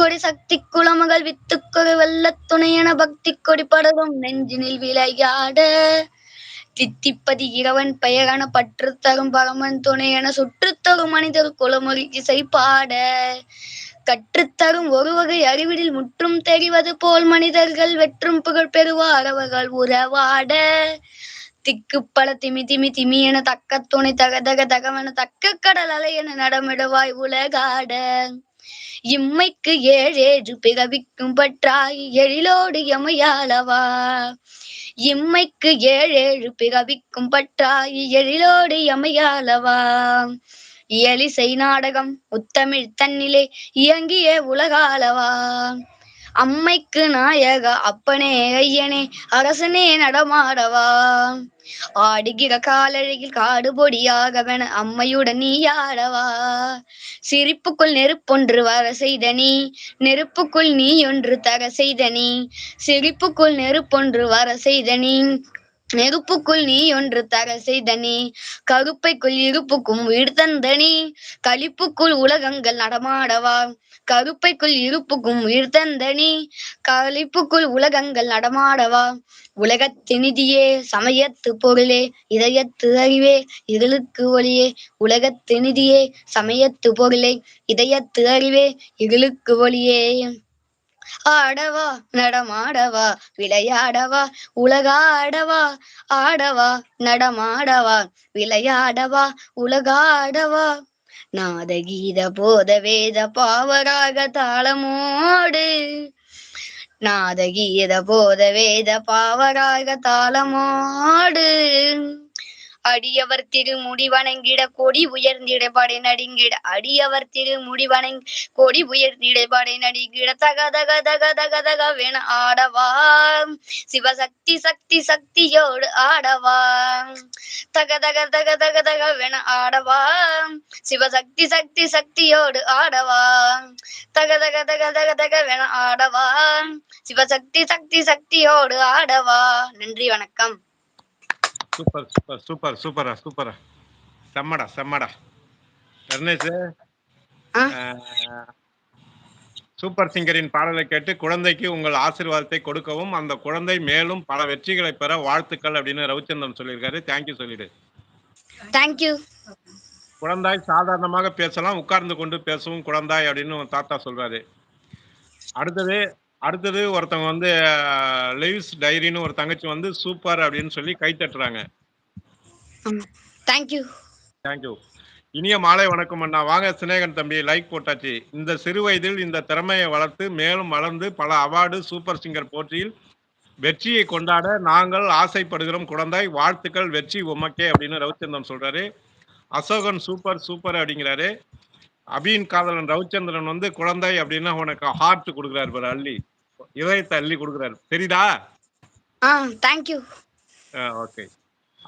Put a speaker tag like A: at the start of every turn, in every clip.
A: கொடி சக்தி குளமகள் வித்துக்கொடி வெள்ளத் துணையென பக்தி கொடி படரும். நெஞ்சினில் விளையாட தித்திப்பதி இரவன் பெயரென பற்று தரும் பரமன் துணையென சுற்றுத்தரும் மனிதர் குளமொழி இசை பாட. கற்றுத்தரும் ஒரு வகை அறிவிடில் முற்றும் தெரிவது போல் மனிதர்கள் வெற்றும் புகழ் பெறுவார் அவர்கள் உறவாட. திக்கு பல திமி திமி திமி என தக்க துணை தக தக தகவன தக்க கடல் அலை என நடமிடுவாய் உலகாட. இம்மைக்கு ஏழேழு பிறவிக்கும் பற்றாய் எழிலோடு எமையாளவா இம்மைக்கு ஏழேழு பிறவிக்கும் பற்றாய் எழிலோடு எமையாளவா எலிசை நாடகம் உத்தமிழ் தன்னிலே இயங்கிய உலகாலவா அம்மைக்கு நாயக அப்பனே ஐயனே அரசனே நடமாடவா? ஆடுகிற காலழகில் காடு பொடியாகவென அம்மையுடன் நீ ஆடவா சிரிப்புக்குள் நெருப்பொன்று வர செய்த நீ நெருப்புக்குள் நீ ஒன்று தர செய்த நீ சிரிப்புக்குள் நெருப்பொன்று வர செய்த நீ நெருப்புக்குள் நீ ஒன்று தர செய்தனி கருப்பைக்குள் இருப்புக்கும் வீடு தந்தனி கழிப்புக்குள் களிப்புக்குள் உலகங்கள் நடமாடவா? கருப்பைக்குள் இருப்புக்கும் உயிர் தந்தனி கழிப்புக்குள் களிப்புக்குள் உலகங்கள் நடமாடவா? உலகத்து நிதியே சமயத்து பொருளே இதயத்து அறிவே இருளுக்கு ஒளியே. உலகத்து நிதியே சமயத்து பொருளே இதயத்து அறிவே இருளுக்கு ஒளியே. ஆடவா நடமாடவா விளையாடவா உலகாடவா ஆடவா நடமாடவா விளையாடவா உலகாடவா. நாத கீத போத வேத பாவராக தாளமோடு. நாத கீத போத வேத பாவராக தாளமோடு. அடியவர் திரு வணங்கிட கொடி உயர்ந்திட படை நடுங்கிட அடியவர் திரு வணங்கி கொடி உயர்ந்திட படை நடுங்கிட தக தக தக தக தக வேண ஆடவா சிவசக்தி சக்தி சக்தியோடு ஆடவா தக தக தக தக தக வேண ஆடவா சிவசக்தி சக்தி சக்தியோடு ஆடவா தக தக தக தக தக வேண ஆடவா சிவசக்தி சக்தி சக்தியோடு ஆடவா நன்றி வணக்கம்
B: சூப்பர் சூப்பர் சூப்பர் சூப்பரா சூப்பரா. செம்மடா செம்மடா. கருணேஷ். சூப்பர் சிங்கரின் பாடலை கேட்டு குழந்தைக்கு உங்கள் ஆசீர்வாதத்தை கொடுக்கவும் அந்த குழந்தை மேலும் பல வெற்றிகளை பெற வாழ்த்துக்கள் அப்படின்னு ரவிச்சந்திரன் சொல்லியிருக்காரு. தேங்க்யூ சொல்லிடு.
A: தேங்க்யூ
B: குழந்தாய் சாதாரணமாக பேசலாம் உட்கார்ந்து கொண்டு பேசவும் குழந்தாய் அப்படின்னு தாத்தா சொல்றாரு. அடுத்தது அடுத்தது ஒருத்தவங்க வந்து லிவ்ஸ் டைரின்னு ஒரு தங்கச்சி வந்து சூப்பர் அப்படின்னு சொல்லி கை தட்டுறாங்க.
A: தேங்க்யூ
B: தேங்க்யூ இனிய மாலை வணக்கம் அண்ணா. வாங்க சினேகன் தம்பி லைக் போட்டாச்சு. இந்த சிறு வயதில் இந்த திறமையை வளர்த்து மேலும் வளர்ந்து பல அவார்டு சூப்பர் சிங்கர் போட்டியில் வெற்றியை கொண்டாட நாங்கள் ஆசைப்படுகிறோம். குழந்தாய் வாழ்த்துக்கள். வெற்றி உமக்கே அப்படின்னு ரவிச்சந்திரன் சொல்றாரு. அசோகன் சூப்பர் சூப்பர் அப்படிங்கிறாரு. அபியின் காதலன் ரவிச்சந்திரன் வந்து குழந்தை அப்படின்னா உனக்கு ஹார்ட் கொடுக்குறாரு பாரு அள்ளி. இதயத்தை அள்ளி கொடுக்குறாரு. தெரியுதா?
A: ஆ தேங்க்யூ
B: ஓகே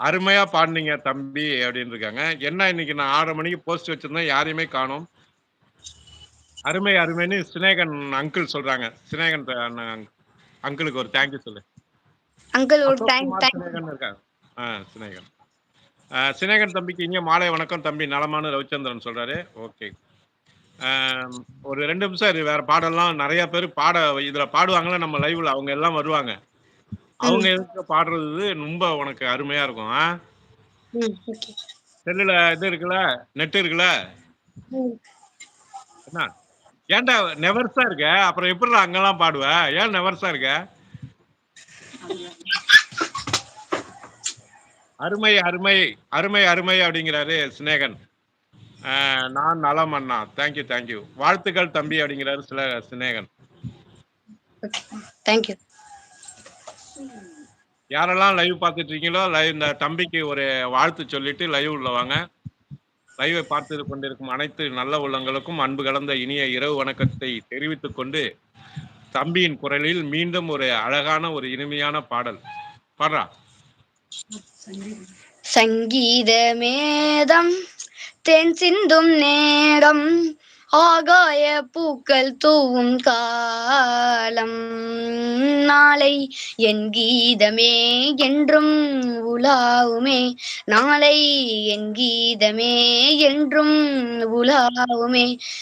B: அருமையா பாடுனீங்க தம்பி அப்படின்னு இருக்காங்க. என்ன இன்னைக்கு நான் ஆறரை மணிக்கு போஸ்ட் வச்சிருந்தேன். யாரையுமே காணோம். அருமை அருமைன்னு சினேகன் அங்கிள் சொல்றாங்க. சினேகன் அங்கிளுக்கு ஒரு தேங்க்யூ சொல்லு.
A: அங்கிள் ஒரு
B: சினேகன் இருக்காங்க ஆ சினேகன் சினேகன் தம்பிக்கு இங்கே மாலை வணக்கம் தம்பி. நலமான ரவிச்சந்திரன் சொல்றாரு. ஓகே ஒரு ரெண்டு நிமிஷம் வேற பாடலாம் நிறைய பேர் பாட இதுல பாடுவாங்கல்ல நம்ம லைவ்ல அவங்க எல்லாம் வருவாங்க. அவங்க எதுக்கு பாடுறது? ரொம்ப உனக்கு அருமையா இருக்கும் செல்லுல இது இருக்குல்ல? நெட் இருக்குல்ல? என்ன? ஏன்டா நெவர்ஸா இருக்க? அப்புறம் எப்படி அங்கெல்லாம் பாடுவ? ஏன் நெவர்ஸா இருக்க? அருமை அருமை அருமை அருமை அப்படிங்கிறாரு சினேகன் நான் நலம் அண்ணா. தேங்க்யூ தேங்க்யூ வாழ்த்துக்கள் தம்பி அப்படிங்கிறாரு சில சினேகன்
A: தேங்க்யூ
B: யாரெல்லாம் லைவ் பார்த்துட்டு இருக்கீங்களோ லைவ் இந்த தம்பிக்கு ஒரு வாழ்த்து சொல்லிட்டு லைவ் உள்ள வாங்க. லைவை பார்த்து கொண்டிருக்கும் அனைத்து நல்ல உள்ளங்களுக்கும் அன்பு கலந்த இனிய இரவு வணக்கத்தை தெரிவித்துக் கொண்டு தம்பியின் குரலில் மீண்டும் ஒரு அழகான ஒரு இனிமையான பாடல். பாடுறா
A: சங்கீதமேதம் தென் சிந்தும் நேரம். ஆகாய பூக்கள் தூவும் காலம். நாளை என் கீதமே என்றும் உலாவுமே. நாளை என் கீதமே என்றும் உலாவுமே.